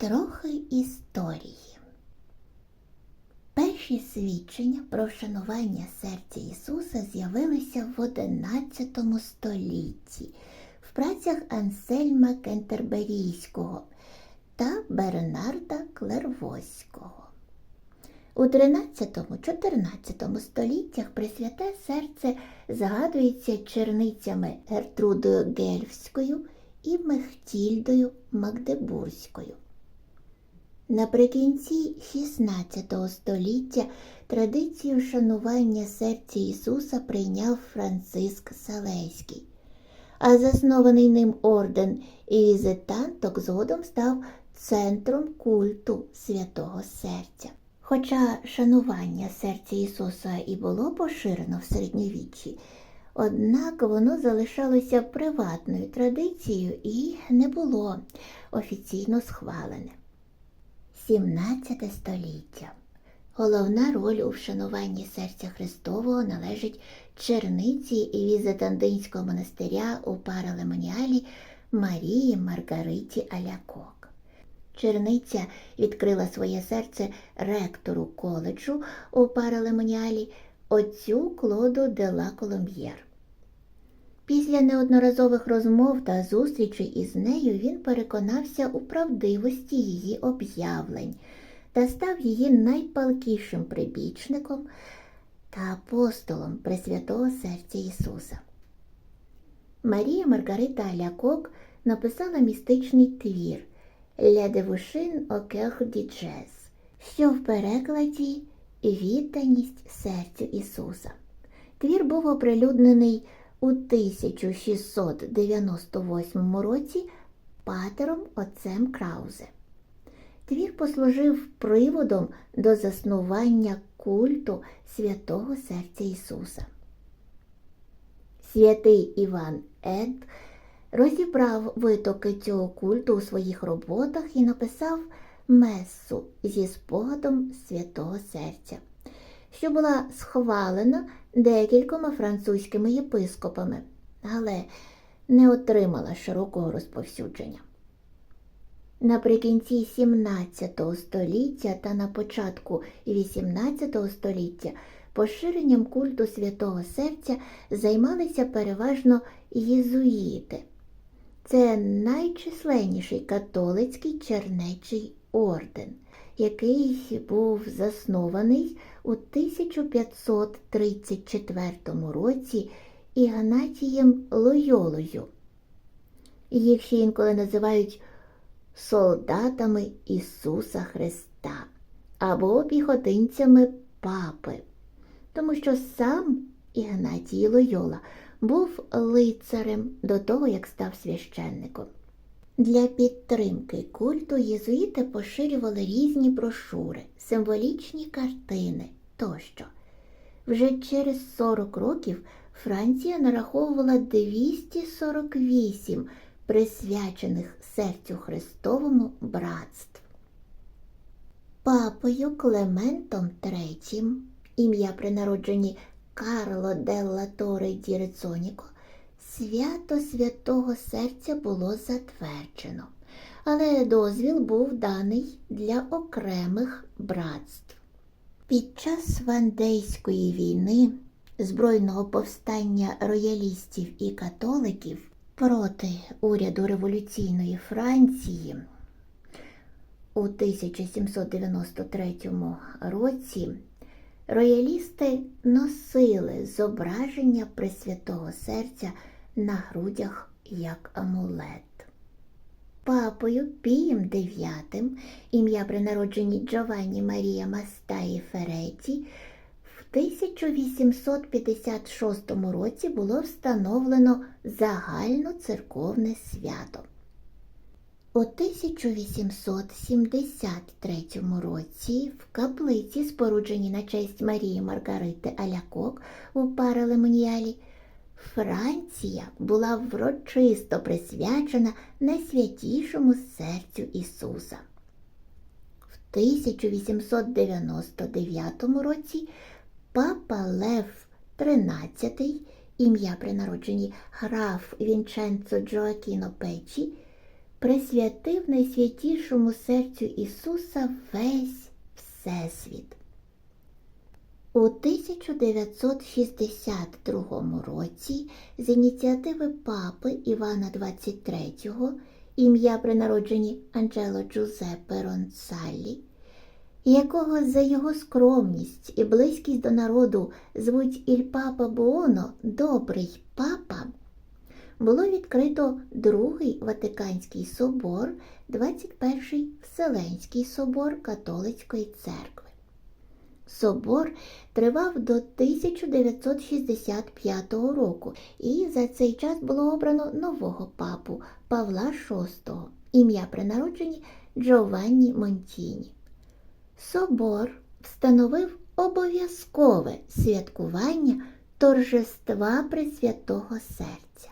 Трохи історії. Перші свідчення про вшанування серця Ісуса з'явилися в XI столітті в працях Ансельма Кентерберійського та Бернарда Клервоського. У 13-14 століттях Пресвяте серце згадується черницями Гертрудою Гельфською і Мехтільдою Магдебурзькою. Наприкінці XVI століття традицію шанування серця Ісуса прийняв Франциск Салеський, а заснований ним орден візитанток згодом став центром культу святого серця. Хоча шанування серця Ісуса і було поширено в середньовіччі, однак воно залишалося приватною традицією і не було офіційно схвалене. 17 століття. Головна роль у вшануванні серця Христового належить черниці і візитандинського монастиря у Паралемоніалі Марії Маргариті Алякок. Черниця відкрила своє серце ректору коледжу у Паралемоніалі отцю Клоду де ла Коломб'єр. Після неодноразових розмов та зустрічей із нею він переконався у правдивості її об'явлень та став її найпалкішим прибічником та апостолом Пресвятого серця Ісуса. Марія Маргарита Алякок написала містичний твір «Ля девушин окех діджес», що в перекладі відданість серцю Ісуса. Твір був оприлюднений у 1698 році патером отцем Краузе. Твір послужив приводом до заснування культу святого серця Ісуса. Святий Іван Ед розібрав витоки цього культу у своїх роботах і написав месу зі спогадом святого серця, що була схвалена декількома французькими єпископами, але не отримала широкого розповсюдження. Наприкінці 17 століття та на початку 18 століття поширенням культу святого серця займалися переважно єзуїти. Це найчисленніший католицький чернечий орден, який був заснований у 1534 році Ігнатієм Лойолою. Їх ще інколи називають солдатами Ісуса Христа або піхотинцями папи, тому що сам Ігнатій Лойола був лицарем до того, як став священником. Для підтримки культу єзуїти поширювали різні брошури, символічні картини тощо. Вже через 40 років Франція нараховувала 248 присвячених серцю Христовому братств. Папою Клементом III, ім'я при народженні Карло Делла Торе ді Рецоніко, свято Святого Серця було затверджено, але дозвіл був даний для окремих братств. Під час Вандейської війни, збройного повстання роялістів і католиків проти уряду революційної Франції у 1793 році роялісти носили зображення Пресвятого Серця на грудях як амулет. Папою Пієм IX, ім'я при народженні Джованні Марія Мастаї Фереті, в 1856 році було встановлено загальноцерковне свято. У 1873 році в каплиці, спорудженій на честь Марії Маргарити Алякок у Паралемоніалі, Франція була врочисто присвячена найсвятішому серцю Ісуса. В 1899 році папа Лев XIII, ім'я при народженні граф Вінченцо Джоакіно Печі, присвятив найсвятішому серцю Ісуса весь Всесвіт. У 1962 році з ініціативи папи Івана XXIII ім'я при народженні Анджело Джузеппе Ронцаллі, якого за його скромність і близькість до народу звуть Іль Папа Буоно Добрий Папа, було відкрито Другий Ватиканський собор, 21-й Вселенський собор Католицької церкви. Собор тривав до 1965 року, і за цей час було обрано нового папу Павла VI, ім'я при народженні Джованні Монтіні. Собор встановив обов'язкове святкування торжества Пресвятого Серця.